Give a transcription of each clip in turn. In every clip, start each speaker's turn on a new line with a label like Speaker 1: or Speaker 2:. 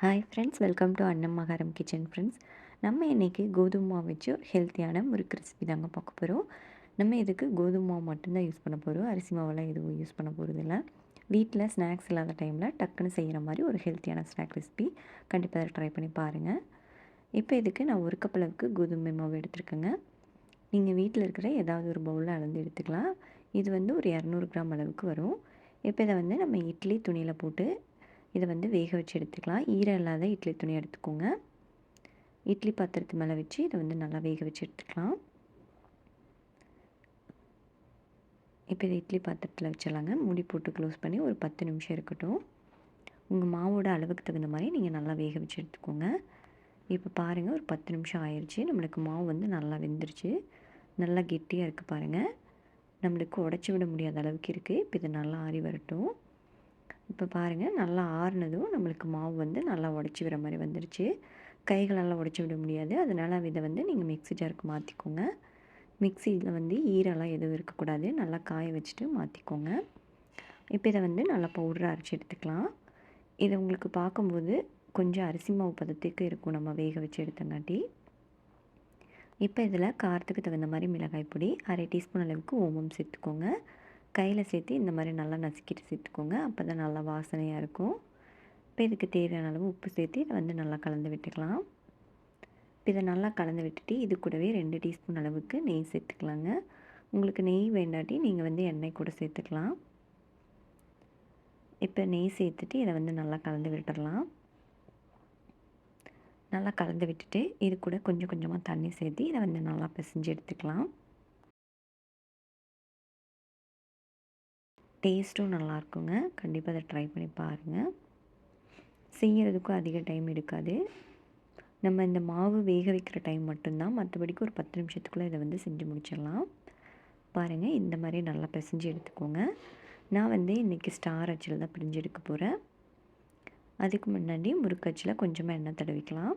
Speaker 1: Hi friends welcome to Annamakaram kitchen friends நம்ம இன்றைக்கி கோதுமை மாவு வச்சு ஒரு ஹெல்த்தியான முறுக்கு ரெசிபி தாங்க பார்க்க போகிறோம் நம்ம இதுக்கு கோதுமை மாவு மட்டும்தான் யூஸ் பண்ண போகிறோம் அரிசி மாவெல்லாம் எதுவும் யூஸ் பண்ண போகிறது இல்லை வீட்டில் ஸ்நாக்ஸ் இல்லாத டைமில் டக்குன்னு செய்கிற மாதிரி ஒரு ஹெல்த்தியான ஸ்நாக் ரெசிபி கண்டிப்பாக அதை ட்ரை பண்ணி பாருங்கள் இப்போ இதுக்கு நான் ஒரு கப் அளவுக்கு கோதுமை மாவு எடுத்துருக்கேங்க. நீங்கள் வீட்டில் இருக்கிற ஏதாவது ஒரு பவுலில் அளந்து எடுத்துக்கலாம். இது வந்து ஒரு இரநூறு கிராம் அளவுக்கு வரும். இப்போ இதை வந்து நம்ம இட்லி துணியில் போட்டு இதை வந்து வேக வச்சு எடுத்துக்கலாம். ஈரம் இல்லாத இட்லி துணி எடுத்துக்கோங்க. இட்லி பாத்திரத்து மேலே வச்சு இதை வந்து நல்லா வேக வச்சு எடுத்துக்கலாம். இப்போ இதை இட்லி பாத்திரத்தில் வச்சிடலாங்க. மூடி போட்டு க்ளோஸ் பண்ணி ஒரு பத்து நிமிஷம் இருக்கட்டும். உங்கள் மாவோட அளவுக்கு தகுந்த மாதிரி நீங்கள் நல்லா வேக வச்சு எடுத்துக்கோங்க. இப்போ பாருங்கள் ஒரு பத்து நிமிஷம் ஆயிடுச்சு நம்மளுக்கு மாவு வந்து நல்லா வெந்துருச்சு. நல்லா கெட்டியாக இருக்குது பாருங்கள் நம்மளுக்கு உடச்சி விட முடியாத அளவுக்கு இருக்குது இப்போ இது நல்லா ஆறி வரட்டும். இப்போ பாருங்கள் நல்லா ஆறுனதும் நம்மளுக்கு மாவு வந்து நல்லா உடச்சி விட மாதிரி வந்துருச்சு. கைகளெல்லாம் உடச்சி விட முடியாது. அதனால் இதை வந்து நீங்கள் மிக்ஸி ஜாருக்கு மாற்றிக்கோங்க மிக்சியில் வந்து ஈரெல்லாம் எதுவும் இருக்கக்கூடாது. நல்லா காய வச்சுட்டு மாற்றிக்கோங்க இப்போ இதை வந்து நல்லா பவுடராக அரைச்சி எடுத்துக்கலாம். இதை உங்களுக்கு பார்க்கும்போது கொஞ்சம் அரிசி மாவு பதத்துக்கு இருக்கும் நம்ம வேக வச்சு எடுத்தங்காட்டி. இப்போ இதில் காரத்துக்கு தகுந்த மாதிரி மிளகாய் பொடி அரை டீஸ்பூன் அளவுக்கு ஓமம் சேர்த்துக்கோங்க. கையில் சேர்த்து இந்த மாதிரி நல்லா நசுக்கிட்டு சேர்த்துக்கோங்க. அப்போ தான் நல்லா வாசனையாக இருக்கும். இப்போ இதுக்கு தேவையான அளவு உப்பு சேர்த்து இதை வந்து நல்லா கலந்து விட்டுக்கலாம். இப்போ இதை நல்லா கலந்து விட்டுட்டு இது கூடவே ரெண்டு டீஸ்பூன் அளவுக்கு நெய் சேர்த்துக்கலாங்க. உங்களுக்கு நெய் வேண்டாட்டி நீங்கள் வந்து எண்ணெய் கூட சேர்த்துக்கலாம். இப்போ நெய் சேர்த்துட்டு இதை வந்து நல்லா கலந்து விட்டுடலாம் நல்லா கலந்து விட்டுட்டு இது கூட கொஞ்சம் கொஞ்சமாக தண்ணி சேர்த்து இதை வந்து நல்லா பிசைஞ்சு எடுத்துக்கலாம். டேஸ்ட்டும் நல்லாயிருக்குங்க. கண்டிப்பாக அதை ட்ரை பண்ணி பாருங்கள் செய்கிறதுக்கும் அதிக டைம் எடுக்காது. நம்ம இந்த மாவு வேக வைக்கிற டைம் மட்டும்தான். மற்றபடிக்கு ஒரு பத்து நிமிஷத்துக்குள்ளே இதை வந்து செஞ்சு முடிச்சிடலாம். பாருங்கள் இந்த மாதிரி நல்லா பிசைஞ்சு எடுத்துக்கோங்க. நான் வந்து இன்றைக்கி ஸ்டார் அச்சில் தான் பிரிஞ்சு எடுக்க போகிறேன் அதுக்கு முன்னாடி முறுக்கச்சில் கொஞ்சமாக எண்ணெய் தடவிக்கலாம்.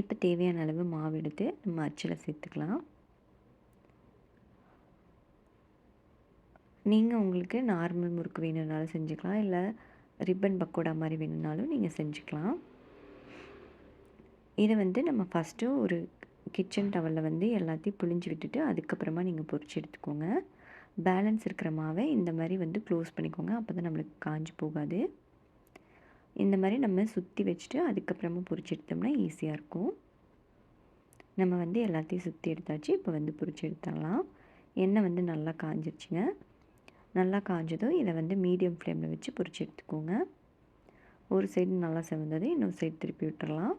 Speaker 1: இப்போ தேவையான அளவு மாவு எடுத்து நம்ம அச்சில் சேர்த்துக்கலாம். நீங்கள் உங்களுக்கு நார்மல் முறுக்கு வேணும்னாலும் செஞ்சுக்கலாம். இல்லை ரிப்பன் பக்கோடா மாதிரி வேணும்னாலும் நீங்கள் செஞ்சுக்கலாம். இதை வந்து நம்ம ஃபஸ்ட்டு ஒரு கிச்சன் டவலில் வந்து எல்லாத்தையும் புழிஞ்சு விட்டுட்டு அதுக்கப்புறமா நீங்கள் பொறிச்சு எடுத்துக்கோங்க. பேலன்ஸ் இருக்கிற மாவை இந்த மாதிரி வந்து க்ளோஸ் பண்ணிக்கோங்க. அப்போ தான் நம்மளுக்கு காஞ்சி போகாது. இந்த மாதிரி நம்ம சுற்றி வச்சுட்டு அதுக்கப்புறமா பொறிச்சு எடுத்தோம்னா ஈஸியாக இருக்கும். நம்ம வந்து எல்லாத்தையும் சுற்றி எடுத்தாச்சு. இப்போ வந்து பொறிச்சு எடுத்துடலாம். எண்ணெய் வந்து நல்லா காஞ்சிருச்சுங்க. நல்லா காஞ்சதும் இதை வந்து மீடியம் ஃப்ளேமில் வச்சு பொறிச்சு எடுத்துக்கோங்க. ஒரு சைடு நல்லா செவந்தது இன்னொரு சைடு திருப்பி விட்டுறலாம்.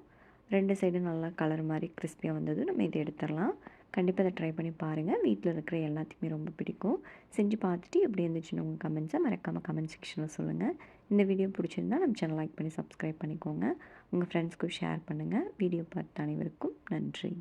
Speaker 1: ரெண்டு சைடு நல்லா கலர் மாதிரி கிறிஸ்பியாக வந்ததும் நம்ம இதை எடுத்துடலாம். கண்டிப்பாக அதை ட்ரை பண்ணி பாருங்கள் வீட்டில் இருக்கிற எல்லாத்துக்குமே ரொம்ப பிடிக்கும். செஞ்சு பார்த்துட்டு எப்படி இருந்துச்சுன்னு உங்கள் கமெண்ட்ஸை மறக்காமல் கமெண்ட் செக்ஷனில் சொல்லுங்கள் இந்த வீடியோ பிடிச்சிருந்தால் நம்ம சேனல் லைக் பண்ணி சப்ஸ்கிரைப் பண்ணிக்கோங்க. உங்கள் ஃப்ரெண்ட்ஸ்க்கும் ஷேர் பண்ணுங்கள் வீடியோ பார்த்த அனைவருக்கும் நன்றி.